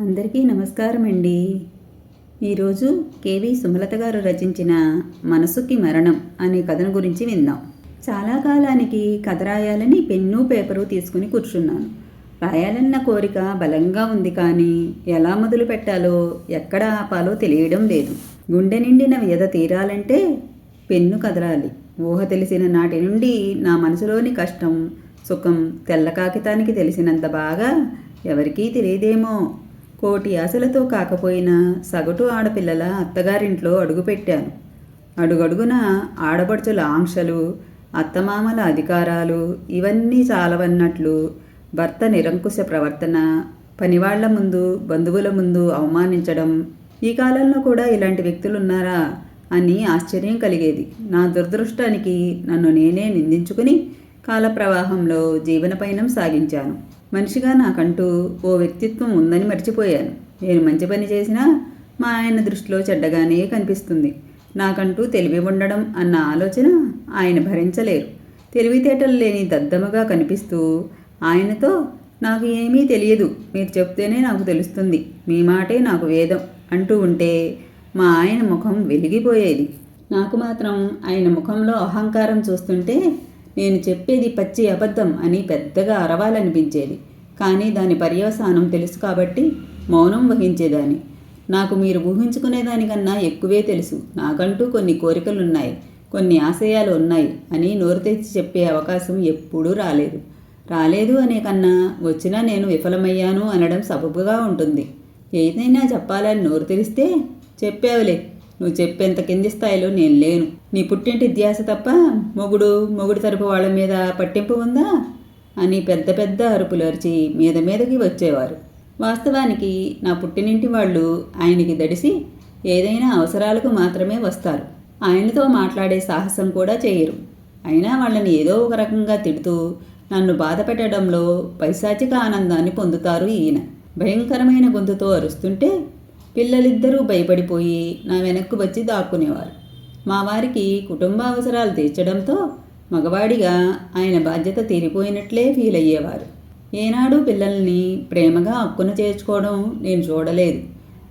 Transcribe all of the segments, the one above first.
అందరికీ నమస్కారం అండి ఈరోజు కేవి సుమలత గారు రచించిన మనసుకి మరణం అనే కథను గురించి విందాం. చాలా కాలానికి కథ రాయాలని పెన్ను పేపరు తీసుకుని కూర్చున్నాను. రాయాలన్న కోరిక బలంగా ఉంది కానీ ఎలా మొదలు పెట్టాలో ఎక్కడ ఆపాలో తెలియడం లేదు. గుండె నిండిన వ్యధ తీరాలంటే పెన్ను కదలాలి. ఊహ తెలిసిన నాటి నుండి నా మనసులోని కష్టం సుఖం తెల్ల కాగితానికి తెలిసినంత బాగా ఎవరికీ తెలియదేమో. కోటి ఆశలతో కాకపోయినా సగటు ఆడపిల్లల అత్తగారింట్లో అడుగుపెట్టాను. అడుగడుగున ఆడపడుచుల ఆంక్షలు అత్తమామల అధికారాలు ఇవన్నీ చాలవన్నట్లు భర్త నిరంకుశ ప్రవర్తన పనివాళ్ళ ముందు బంధువుల ముందు అవమానించడం ఈ కాలంలో కూడా ఇలాంటి వ్యక్తులు ఉన్నారా అని ఆశ్చర్యం కలిగేది. నా దురదృష్టానికి నన్ను నేనే నిందించుకుని కాలప్రవాహంలో జీవనపయనం సాగించాను. మనిషిగా నాకంటూ ఓ వ్యక్తిత్వం ఉందని మర్చిపోయాను. నేను మంచి పని చేసినా మా ఆయన దృష్టిలో చెడ్డగానే కనిపిస్తుంది. నాకంటూ తెలివి ఉండడం అన్న ఆలోచన ఆయన భరించలేరు. తెలివితేటలు లేని దద్దమగా కనిపిస్తూ ఆయనతో నాకు ఏమీ తెలియదు. మీరు చెప్తేనే నాకు తెలుస్తుంది. మీ మాటే నాకు వేదం అంటూ ఉంటే మా ఆయన ముఖం వెలిగిపోయేది. నాకు మాత్రం ఆయన ముఖంలో అహంకారం చూస్తుంటే నేను చెప్పేది పచ్చి అబద్ధం అని పెద్దగా అరవాలనిపించేది. కానీ దాని పర్యవసానం తెలుసు కాబట్టి మౌనం వహించేదాన్ని. నాకు మీరు ఊహించుకునేదానికన్నా ఎక్కువే తెలుసు. నాకంటూ కొన్ని కోరికలున్నాయి. కొన్ని ఆశయాలు ఉన్నాయి అని నోరు తెచ్చి చెప్పే అవకాశం ఎప్పుడూ రాలేదు. రాలేదు అనే కన్నా వచ్చినా నేను విఫలమయ్యాను అనడం సబబుగా ఉంటుంది. ఏదైనా చెప్పాలని నోరు తెరిస్తే చెప్పావులే. నువ్వు చెప్పేంత కింది స్థాయిలో నేను లేను. నీ పుట్టింటి ధ్యాస తప్ప మొగుడు మొగుడు తరపు వాళ్ళ మీద పట్టింపు ఉందా? అని పెద్ద పెద్ద అరుపులు అరిచి మీద మీదకి వచ్చేవారు. వాస్తవానికి నా పుట్టినింటి వాళ్ళు ఆయనకి దడిసి ఏదైనా అవసరాలకు మాత్రమే వస్తారు. ఆయనతో మాట్లాడే సాహసం కూడా చేయరు. అయినా వాళ్ళని ఏదో ఒక రకంగా తిడుతూ నన్ను బాధ పెట్టడంలో పైశాచిక ఆనందాన్ని పొందుతారు ఈయన. భయంకరమైన గొంతుతో అరుస్తుంటే పిల్లలిద్దరూ భయపడిపోయి నా వెనక్కు వచ్చి దాక్కునేవారు. మా వారికి కుటుంబ అవసరాలు తీర్చడంతో మగవాడిగా ఆయన బాధ్యత తీరిపోయినట్లే ఫీల్ అయ్యేవారు. ఏనాడు పిల్లల్ని ప్రేమగా అక్కున చేర్చుకోవడం నేను చూడలేదు.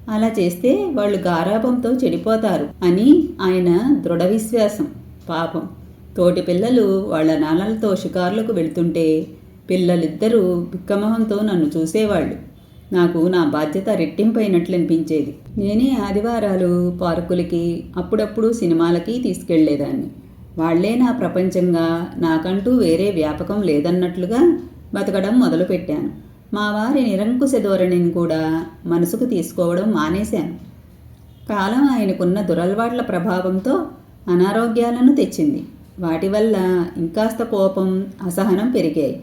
అలా చేస్తే వాళ్ళు గారాభంతో చెడిపోతారు అని ఆయన దృఢ విశ్వాసం పాపం. తోటి పిల్లలు వాళ్ళ నాన్నలతో షికార్లకు వెళ్తుంటే పిల్లలిద్దరూ బిక్కమొహంతో నన్ను చూసేవాళ్ళు. నాకు నా బాధ్యత రెట్టింపైనట్లు అనిపించేది నేనే ఆదివారాలు పార్కులకి అప్పుడప్పుడు సినిమాలకి తీసుకెళ్ళేదాన్ని. వాళ్ళే నా ప్రపంచంగా నాకంటూ వేరే వ్యాపకం లేదన్నట్లుగా బతకడం మొదలుపెట్టాను. మా వారి నిరంకుశ ధోరణిని కూడా మనసుకు తీసుకోవడం మానేశాను. కాలం ఆయనకున్న దురలవాట్ల ప్రభావంతో అనారోగ్యాలను తెచ్చింది. వాటి వల్ల ఇంకాస్త కోపం అసహనం పెరిగాయి.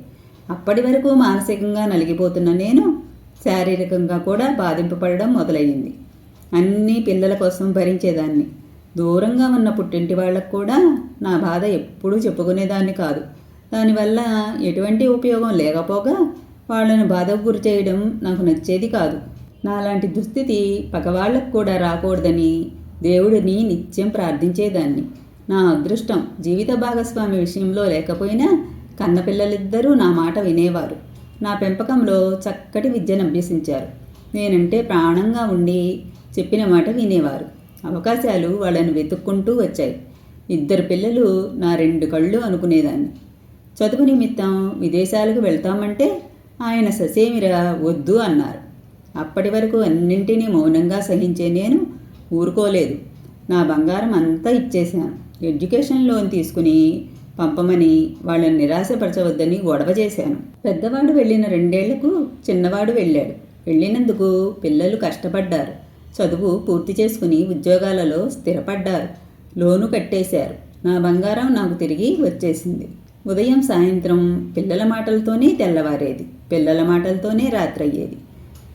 అప్పటి వరకు మానసికంగా నలిగిపోతున్న నేను శారీరకంగా కూడా బాధింపబడడం మొదలయ్యింది అన్నీ పిల్లల కోసం భరించేదాన్ని. దూరంగా ఉన్న పుట్టింటి వాళ్ళకు కూడా నా బాధ ఎప్పుడూ చెప్పుకునేదాన్ని కాదు. దానివల్ల ఎటువంటి ఉపయోగం లేకపోగా వాళ్ళను బాధకు గురి చేయడం నాకు నచ్చేది కాదు. నాలాంటి దుస్థితి పగవాళ్ళకు కూడా రాకూడదని దేవుడిని నిత్యం ప్రార్థించేదాన్ని. నా అదృష్టం జీవిత భాగస్వామి విషయంలో లేకపోయినా కన్నపిల్లలిద్దరూ నా మాట వినేవారు. నా పెంపకంలో చక్కటి విద్యను అభ్యసించారు. నేనంటే ప్రాణంగా ఉండి చెప్పిన మాట వినేవారు. అవకాశాలు వాళ్ళని వెతుక్కుంటూ వచ్చాయి. ఇద్దరు పిల్లలు నా రెండు కళ్ళు అనుకునేదాన్ని. చదువు నిమిత్తం విదేశాలకు వెళ్తామంటే ఆయన ససేమిరా వద్దు అన్నారు. అప్పటి వరకు అన్నింటినీ మౌనంగా సహించే నేను ఊరుకోలేదు. నా బంగారం అంతా ఇచ్చేశాను. ఎడ్యుకేషన్ లోన్ తీసుకుని పంపమని వాళ్ళని నిరాశపరచవద్దని గొడవ చేశాను. పెద్దవాడు వెళ్ళిన రెండేళ్ళకు చిన్నవాడు వెళ్ళాడు. వెళ్ళినందుకు పిల్లలు కష్టపడ్డారు. చదువు పూర్తి చేసుకుని ఉద్యోగాలలో స్థిరపడ్డారు. లోను కట్టేశారు. నా బంగారం నాకు తిరిగి వచ్చేసింది. ఉదయం సాయంత్రం పిల్లల మాటలతోనే తెల్లవారేది. పిల్లల మాటలతోనే రాత్రి అయ్యేది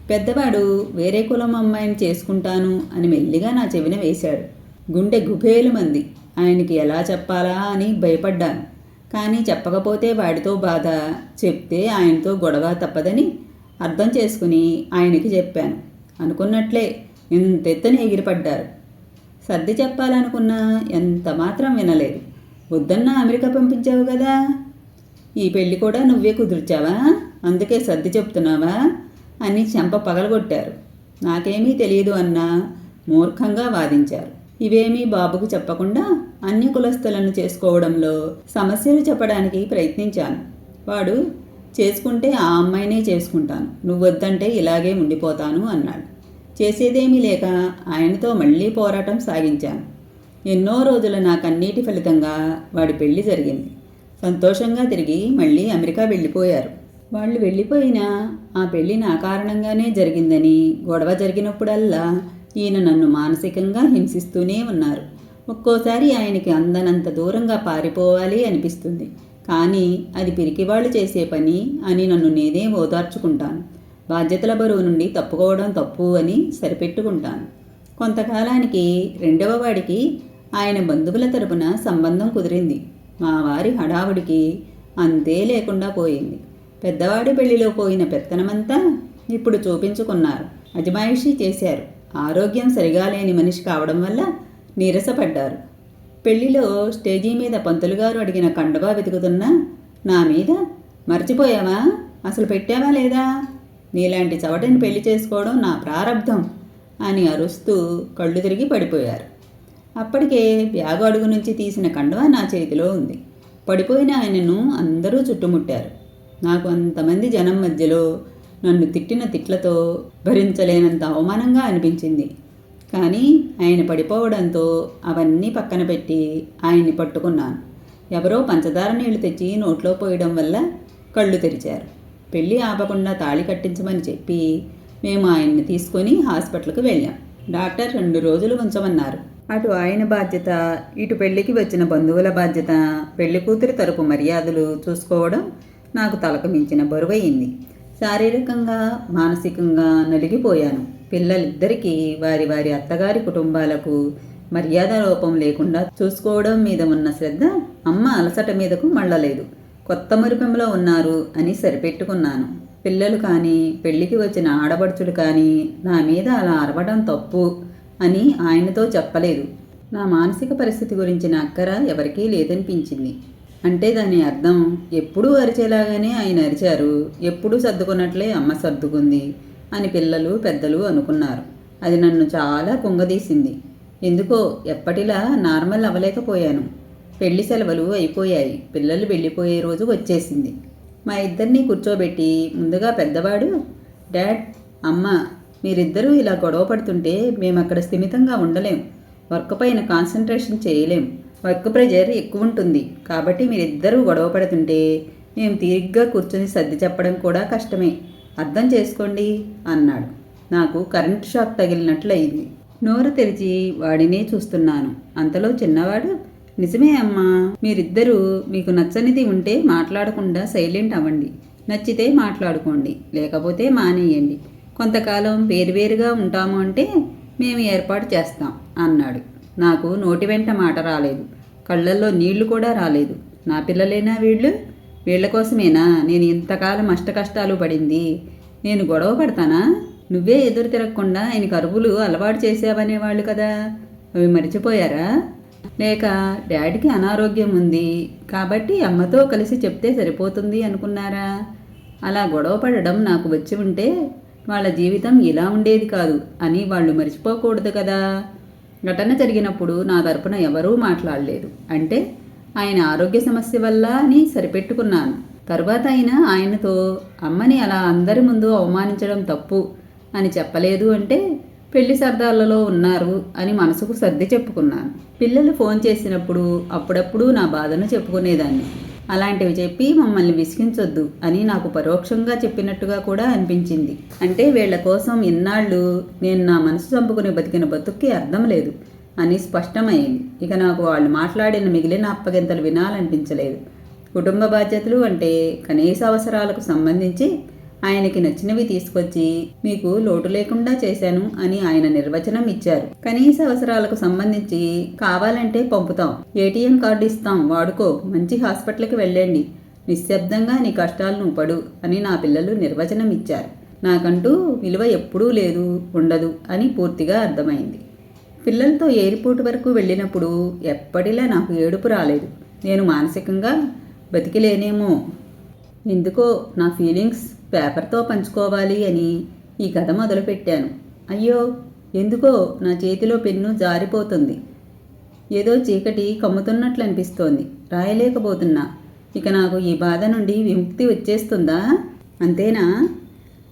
పెద్దవాడు వేరే కులం అమ్మాయిని చేసుకుంటాను అని మెల్లిగా నా చెవిన వేశాడు. గుండె గుభేలు మంది. ఆయనకి ఎలా చెప్పాలా అని భయపడ్డాను. కానీ చెప్పకపోతే వాడితో బాధ చెప్తే ఆయనతో గొడవ తప్పదని అర్థం చేసుకుని ఆయనకి చెప్పాను. అనుకున్నట్లే ఇంతెత్తని ఎగిరిపడ్డారు. సర్ది చెప్పాలనుకున్నా ఎంత మాత్రం వినలేదు. వద్దన్న అమెరికా పంపించావు కదా. ఈ పెళ్ళి కూడా నువ్వే కుదుర్చావా? అందుకే సర్ది చెప్తున్నావా? అని చెంప పగలగొట్టారు. నాకేమీ తెలియదు అన్న మూర్ఖంగా వాదించారు. ఇవేమీ బాబుకు చెప్పకుండా అన్య కులస్తులను చేసుకోవడంలో సమస్యలు చెప్పడానికి ప్రయత్నించాను. వాడు చేసుకుంటే ఆ అమ్మాయినే చేసుకుంటాను. నువ్వు వద్దంటే ఇలాగే ఉండిపోతాను అన్నాడు. చేసేదేమీ లేక ఆయనతో మళ్ళీ పోరాటం సాగించాను. ఎన్నో రోజుల నా కన్నీటి ఫలితంగా వాడి పెళ్ళి జరిగింది. సంతోషంగా తిరిగి మళ్ళీ అమెరికా వెళ్ళిపోయారు. వాళ్ళు వెళ్ళిపోయినా ఆ పెళ్ళి నా కారణంగానే జరిగిందని గొడవ జరిగినప్పుడల్లా ఈయన నన్ను మానసికంగా హింసిస్తూనే ఉన్నారు. ఒక్కోసారి ఆయనకి అందనంత దూరంగా పారిపోవాలి అనిపిస్తుంది. కానీ అది పిరికివాళ్ళు చేసే పని అని నన్ను నేనే ఓదార్చుకుంటాను. బాధ్యతల బరువు నుండి తప్పుకోవడం తప్పు అని సరిపెట్టుకుంటాను. కొంతకాలానికి రెండవ వాడికి ఆయన బంధువుల తరపున సంబంధం కుదిరింది. మా వారి హడావుడికి అంతే లేకుండా పోయింది. పెద్దవాడి పెళ్ళిలో పోయిన పెత్తనమంతా ఇప్పుడు చూపించుకున్నారు. అజమాయిషీ చేశారు. ఆరోగ్యం సరిగా లేని మనిషి కావడం వల్ల నీరసపడ్డారు. పెళ్ళిలో స్టేజీ మీద పంతులుగారు అడిగిన కండవా వెతుకుతున్నా నా మీద మర్చిపోయావా? అసలు పెట్టావా లేదా? నీలాంటి చవటని పెళ్ళి చేసుకోవడం నా ప్రారంధం అని అరుస్తూ కళ్ళు తిరిగి పడిపోయారు. అప్పటికే బ్యాగు అడుగు నుంచి తీసిన కండవా నా చేతిలో ఉంది. పడిపోయిన ఆయనను అందరూ చుట్టుముట్టారు. నాకు అంతమంది జనం మధ్యలో నన్ను తిట్టిన తిట్లతో భరించలేనంత అవమానంగా అనిపించింది. కానీ ఆయన పడిపోవడంతో అవన్నీ పక్కన పెట్టి ఆయన్ని పట్టుకున్నాను. ఎవరో పంచదార నీళ్ళు తెచ్చి నోట్లో పోయడం వల్ల కళ్ళు తెరిచారు. పెళ్ళి ఆపకుండా తాళి కట్టించమని చెప్పి మేము ఆయన్ని తీసుకొని హాస్పిటల్కి వెళ్ళాం. డాక్టర్ రెండు రోజులు ఉంచమన్నారు. అటు ఆయన బాధ్యత ఇటు పెళ్ళికి వచ్చిన బంధువుల బాధ్యత పెళ్ళి కూతురి తరపు మర్యాదలు చూసుకోవడం నాకు తలకు మించిన బరువయింది శారీరకంగా మానసికంగా నలిగిపోయాను. పిల్లలిద్దరికీ వారి వారి అత్తగారి కుటుంబాలకు మర్యాద లోపం లేకుండా చూసుకోవడం మీద ఉన్న శ్రద్ధ అమ్మ అలసట మీదకు మళ్ళలేదు. కొత్త మురిపెంలో ఉన్నారు అని సరిపెట్టుకున్నాను. పిల్లలు కానీ పెళ్ళికి వచ్చిన ఆడబడుచులు కానీ నా మీద అలా అరవడం తప్పు అని ఆయనతో చెప్పలేదు. నా మానసిక పరిస్థితి గురించిన అక్కర ఎవరికీ లేదనిపించింది. అంటే దాని అర్థం ఎప్పుడూ అరిచేలాగానే ఆయన అరిచారు ఎప్పుడూ సర్దుకున్నట్లే అమ్మ సర్దుకుంది అని పిల్లలు పెద్దలు అనుకున్నారు. అది నన్ను చాలా కుంగదీసింది. ఎందుకో ఎప్పటిలా నార్మల్ అవ్వలేకపోయాను. పెళ్ళి సెలవులు అయిపోయాయి. పిల్లలు వెళ్ళిపోయే రోజు వచ్చేసింది. మా ఇద్దరిని కూర్చోబెట్టి ముందుగా పెద్దవాడు డాడ్ అమ్మ మీరిద్దరూ ఇలా గొడవ పడుతుంటే మేము అక్కడ స్థిమితంగా ఉండలేం. వర్క్ పైన కాన్సన్ట్రేషన్ చేయలేం. వర్క్ ప్రెజర్ ఎక్కువ ఉంటుంది కాబట్టి మీరిద్దరూ గొడవ పడుతుంటే మేము తీరిగ్గా కూర్చొని సర్ది చెప్పడం కూడా కష్టమే. అర్థం చేసుకోండి అన్నాడు. నాకు కరెంట్ షాక్ తగిలినట్లు అయింది నోరు తెరిచి వాడినే చూస్తున్నాను. అంతలో చిన్నవాడు నిజమే అమ్మా మీరిద్దరూ మీకు నచ్చనిది ఉంటే మాట్లాడకుండా సైలెంట్ అవ్వండి. నచ్చితే మాట్లాడుకోండి లేకపోతే మానేయండి. కొంతకాలం వేరువేరుగా ఉంటాము అంటే మేము ఏర్పాటు చేస్తాం అన్నాడు. నాకు నోటి వెంట మాట రాలేదు. కళ్ళల్లో నీళ్ళు కూడా రాలేదు. నా పిల్లలేనా వీళ్ళు? వీళ్ళ కోసమేనా? నేను ఇంతకాలం అష్టకష్టాలు పడింది. నేను గొడవ పడతానా? నువ్వే ఎదురు తిరగకుండా ఆయన కరువులు అలవాటు చేసావనేవాళ్ళు కదా. అవి మర్చిపోయారా? లేక డాడీకి అనారోగ్యం ఉంది. కాబట్టి అమ్మతో కలిసి చెప్తే సరిపోతుంది అనుకున్నారా? అలా గొడవ పడడం నాకు వచ్చి ఉంటే వాళ్ళ జీవితం ఇలా ఉండేది కాదు అని వాళ్ళు మర్చిపోకూడదు కదా. ఘటన జరిగినప్పుడు నా తరపున ఎవరూ మాట్లాడలేదు. అంటే ఆయన ఆరోగ్య సమస్య వల్ల అని సరిపెట్టుకున్నాను. తర్వాత అయినా ఆయనతో అమ్మని అలా అందరి ముందు అవమానించడం తప్పు అని చెప్పలేదు అంటే పెళ్ళి సరదాలలో ఉన్నారు అని మనసుకు సర్ది చెప్పుకున్నాను. పిల్లలు ఫోన్ చేసినప్పుడు అప్పుడప్పుడు నా బాధను చెప్పుకునేదాన్ని. అలాంటివి చెప్పి మమ్మల్ని విసిగించొద్దు అని నాకు పరోక్షంగా చెప్పినట్టుగా కూడా అనిపించింది. అంటే వీళ్ళ కోసం ఇన్నాళ్ళు నేను నా మనసు చంపుకుని బతికిన బతుక్కి అర్థం లేదు అని స్పష్టమైంది. ఇక నాకు వాళ్ళు మాట్లాడిన మిగిలిన అప్పగింతలు వినాలనిపించలేదు. కుటుంబ బాధ్యతలు అంటే కనీస అవసరాలకు సంబంధించి ఆయనకి నచ్చినవి తీసుకొచ్చి మీకు లోటు లేకుండా చేశాను అని ఆయన నిర్వచనం ఇచ్చారు. కనీస అవసరాలకు సంబంధించి కావాలంటే పంపుతాం. ఏటీఎం కార్డు ఇస్తాం. వాడుకో. మంచి హాస్పిటల్కి వెళ్ళండి. నిశ్శబ్దంగా నీ కష్టాలను పడు అని నా పిల్లలు నిర్వచనం ఇచ్చారు. నాకంటూ విలువ ఎప్పుడూ లేదు ఉండదు అని పూర్తిగా అర్థమైంది. పిల్లలతో ఎయిర్పోర్ట్ వరకు వెళ్ళినప్పుడు ఎప్పటిలా నాకు ఏడుపు రాలేదు. నేను మానసికంగా బతికిలేనేమో. ఎందుకో నా ఫీలింగ్స్ పేపర్తో పంచుకోవాలి అని ఈ కథ మొదలుపెట్టాను. అయ్యో ఎందుకో నా చేతిలో పెన్ను జారిపోతుంది. ఏదో చీకటి కమ్ముతున్నట్లు అనిపిస్తోంది రాయలేకపోతున్నా. ఇక నాకు ఈ బాధ నుండి విముక్తి వచ్చేస్తుందా? అంతేనా?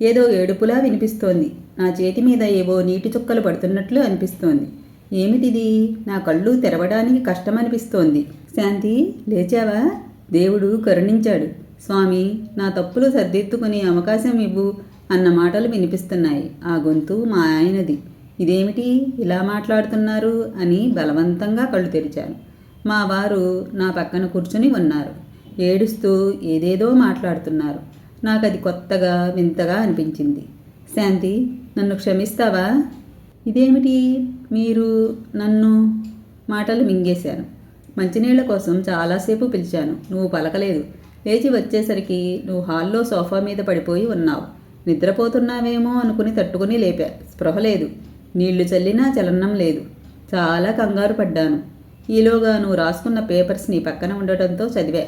ఏదో ఏడుపులా వినిపిస్తోంది. నా చేతి మీద ఏవో నీటి చుక్కలు పడుతున్నట్లు అనిపిస్తోంది. ఏమిటిది? నా కళ్ళు తెరవడానికి కష్టమనిపిస్తోంది. శాంతి లేచావా? దేవుడు కరుణించాడు. స్వామి నా తప్పులు సర్దిద్దుకునే అవకాశం ఇవ్వు అన్న మాటలు వినిపిస్తున్నాయి. ఆ గొంతు మా ఆయనది. ఇదేమిటి ఇలా మాట్లాడుతున్నారు అని బలవంతంగా కళ్ళు తెరిచాను మా వారు నా పక్కన కూర్చుని ఉన్నారు. ఏడుస్తూ ఏదేదో మాట్లాడుతున్నారు. నాకు అది కొత్తగా వింతగా అనిపించింది. శాంతి నన్ను క్షమిస్తావా? ఇదేమిటి? మీరు నన్ను మాటలు మింగేశాను మంచినీళ్ళ కోసం చాలాసేపు పిలిచాను. నువ్వు పలకలేదు. లేచి వచ్చేసరికి నువ్వు హాల్లో సోఫా మీద పడిపోయి ఉన్నావు. నిద్రపోతున్నావేమో అనుకుని తట్టుకుని లేపా. స్పృహ లేదు. నీళ్ళు చల్లినా చలనం లేదు. చాలా కంగారు పడ్డాను. ఈలోగా నువ్వు రాసుకున్న పేపర్స్ నీ పక్కన ఉండటంతో చదివా.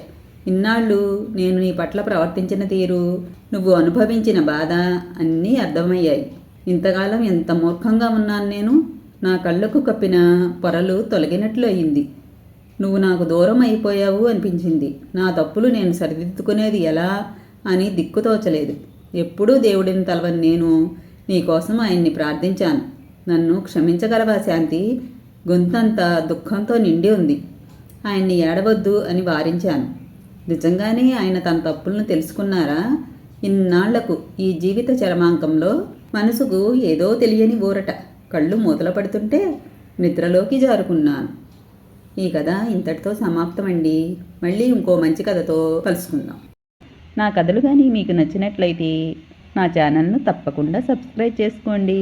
ఇన్నాళ్ళు నేను నీ పట్ల ప్రవర్తించిన తీరు నువ్వు అనుభవించిన బాధ అన్నీ అర్థమయ్యాయి. ఇంతకాలం ఎంత మూర్ఖంగా ఉన్నాను నేను? నా కళ్ళకు కప్పిన పొరలు తొలగినట్లు అయింది. నువ్వు నాకు దూరం అయిపోయావు అనిపించింది. నా తప్పులు నేను సరిదిద్దుకునేది ఎలా అని దిక్కుతోచలేదు ఎప్పుడూ దేవుడిని తలవని నేను నీకోసం ఆయన్ని ప్రార్థించాను. నన్ను క్షమించగలవా శాంతి? గొంతంతా దుఃఖంతో నిండి ఉంది. ఆయన్ని ఏడవద్దు అని వారించాను. నిజంగానే ఆయన తన తప్పులను తెలుసుకున్నారా? ఇన్నాళ్ళకు ఈ జీవిత చరమాంకంలో మనసుకు ఏదో తెలియని ఊరట. కళ్ళు మూతల పడుతుంటే నిద్రలోకి జారుకున్నాను. ఈ కథ ఇంతటితో సమాప్తమండి. మళ్ళీ ఇంకో మంచి కథతో కలుసుకుందాం. నా కథలు కానీ మీకు నచ్చినట్లయితే నా ఛానల్ను తప్పకుండా సబ్స్క్రైబ్ చేసుకోండి.